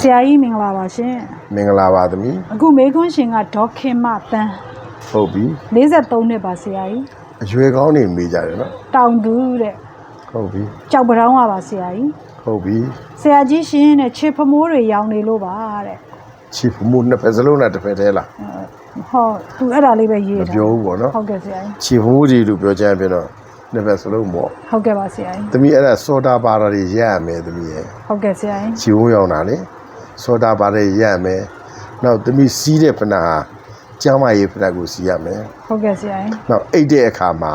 ဆရာကြီးမင်္ဂလာပါရှင်မင်္ဂလာပါသမီးအခုမေခွန်းရှင်ကဒေါခင်မတန်းဟုတ်ပြီ53နှစ်ပါဆရာကြီးအရွယ်ကောင်းနေမိကြတယ်နော်တောင်သူတဲ့ဟုတ်ပြီကြောက်ပတောင်းကပါဆရာကြီးဟုတ်ပြီဆရာကြီးရှင်တဲ့ခြေဖမိုးတွေရောင်းနေလို့ပါတဲ့ချီဖမှုနှစ်ဖက်စလုံးနဲ့တစ်ဖက်တည်းလားဟောသူအဲ့ဒါလေးပဲရေးမတာပြောဘူးပေါ့နော်ဟုတ်ကဲ့ဆရာကြီးချီဖမှုကြီးလို့ပြောချင်ပြန်တော့နှစ်ဖက်စလုံးပေါ့ဟုတ်ကဲ့ပါဆရာကြီးသမီးအဲ့ဒါစောတာပါတာတွေရက်ရမယ်သမီးရဲ့ဟုတ်ကဲ့ဆရာကြီးချီဝုံးရောက်တာလေ စောတာပါတာတွေရက်ရမယ်နောက်သမီးစီးတဲ့ဖနာဟာကျမ်းမာရေးဖနာကိုစီးရမယ်ဟုတ်ကဲ့ဆရာကြီးနောက်အိတ်တဲ့အခါမှာ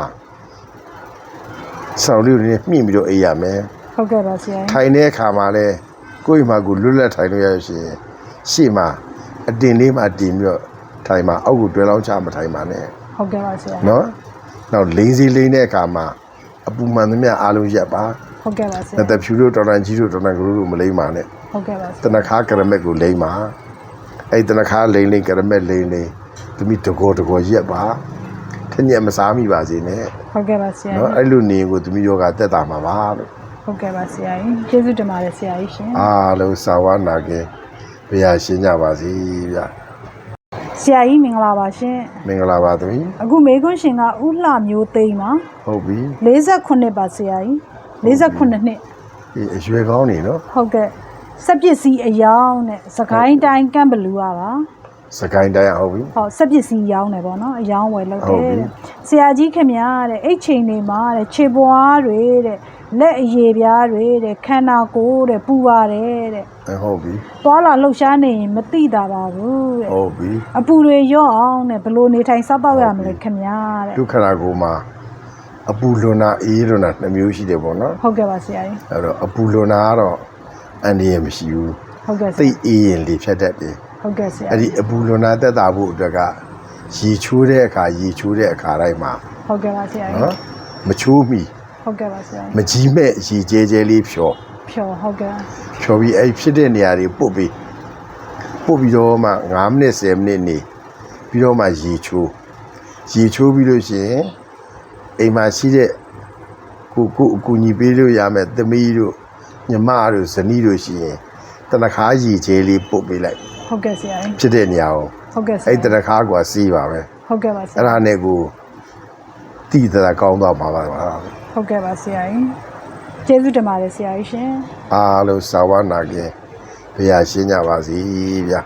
ဆောင်းလေးတွေနဲ့မြင့်ပြီးတော့အိတ်ရမယ်ဟုတ်ကဲ့ပါဆရာကြီးထိုင်တဲ့အခါမှာလဲကိုယ့်အိမ်မှာကိုလွတ်လပ်ထိုင်လို့ရလို့ရှိရင်ရှေ့မှာအတင်လေးမှာတင်ပြီးတော့ထိုင်မှာအောက်ကိုတွဲလောင်းချမထိုင်ပါနဲ့ဟုတ်ကဲ့ပါဆရာကြီးနော်နောက်လိန်စီလိန်တဲ့အခါမှာအပူမှန်သမျှအားလုံးရက်ပါဟုတ်ကဲ့ပါဆရာလက်သက်ဖြူတို့တော်တန်ကြီးတို့တော်တန်ကလေးတို့မလိမ့်ပါနဲ့ ဟုတ်ကဲ့ပါဆတရာနခါကရမက်ကိုလိမ့်ပါအဲ့တနခါလိန်လိန်ကရမက်လိန်လိန်သူမိတကောတကောရက်ပါထညက်မစားမိပါစေနဲ့ဟုတ်ကဲ့ပါဆရာနော်ကြီးအဲ့လိုနေရင်ကိုသူမိယောဂတက်တာမှာပါလို့ဟုတ်ကဲ့ပါဆရာကြီးကျေးဇူးတင်ပါတယ်ဆရာကြီးရှင်အားလုံးစာဝနာကင်းဘုရားရှင်းကြပါစေဗျာဆရာကြီးမင်္ဂလာပါရှင်မင်္ဂလာပါသမီးအခုမေခွန်းရှင်ကဥလှမျိုးသိမ်းပါဟုတ်ပြီ48ပါဆရာကြီး48နှစ်ဒီအရွယ်ကောင်းနေနော်ဟုတ်ကဲ့ စက်ပစ္စည်းအယောင်းနဲ့စကိုင်းတိုင်းကမ်ဘလူးရပါစကိုင်းတိုင်းဟုတ်ပြီဟောစက်ပစ္စည်းရောင်းတယ်ပေါ့နော်အယောင်းဝယ်လုပ်ဟုတ်တယ်ပြီတဲ့ဆရာကြီးခင်ဗျာတဲ့အဲ့ချိန်တွေမှာတဲ့ခြေပွားတွေတဲ့လက်အရည်ပြားတွေတဲ့ခန္ဓာကိုယ်တဲ့ပူပါတယ်တဲ့အဲဟုတ်ပြီသွားလာလှုပ်ရှားနေရင်မသိတာပါဘူးတဲ့ဟုတ်ပြီအပူတွေရော့အောင်တဲ့ဘလို့နေထိုင်စောက်တော့ရမလဲခင်ဗျာတဲ့ဒုက္ခရာကိုမှာအပူလွန်တာအေးလွန်တာနှစ်မျိုးရှိတယ်ပေါ့နော်ဟုတ်ကဲ့ပါဆရာကြီးအဲ့တော့အပူလွန်တာကတော့ အန်ဒီရမရှိဘူးဟုတ်ကဲ့ဆသိရာအေးရင်လေဖြတ်တတ်တယ်ဟုတ်ကဲ့ဆရာအဲ့ဒီအပူလွန်တာတက်တာဖို့အတွက်ကရေချိုးတဲ့အခါရေချိုးတဲ့အခါတိုင်းမှာဟုတ်ကဲ့ပါဆရာကြီးနော်မချိုးမီဟုတ်ကဲ့ပါဆရာကြီးမကြီးမဲ့ရေကျဲကျဲလေးဖြော်ဖြော်ဟုတ်ကဲ့ဖြော်ပြီးအဲ့ဒီဖြစ်တဲ့နေရာတွေပုတ်ပြီးပုတ်ပြီးတော့မှ9မိနစ်10မိနစ်နေပြီးတော့မှရေချိုးရေချိုးပြီးလို့ရှိရင်အိမ်မှာရှိတဲ့ကိုကိုအကူညီပေးလို့ရမယ်သမီးတို့ ညီမတို့ဇနီးတို့ရှိရင်တနခါရေကျဲလေးပုတ်ပေးလိုက်ဟုတ်ကဲ့ဆရာကြီးဖြစ်တဲ့နေရာကိုဟုတ်ကဲ့ဆရာအဲ့တကြီးနခါကွာစီးပါပဲဟုတ်ကဲ့ပါဆရာအဲ့ဒါနဲ့ကိုတိတရာကောင်းသွားပါပါပါဟုတ်ကဲ့ပါဆရာကြီးကျေးဇူးတင်ပါတယ်ဆရာကြီးရှင်အားလုံးစာဝနာကင်းဘုရားရှင်းကြပါစေဗျာ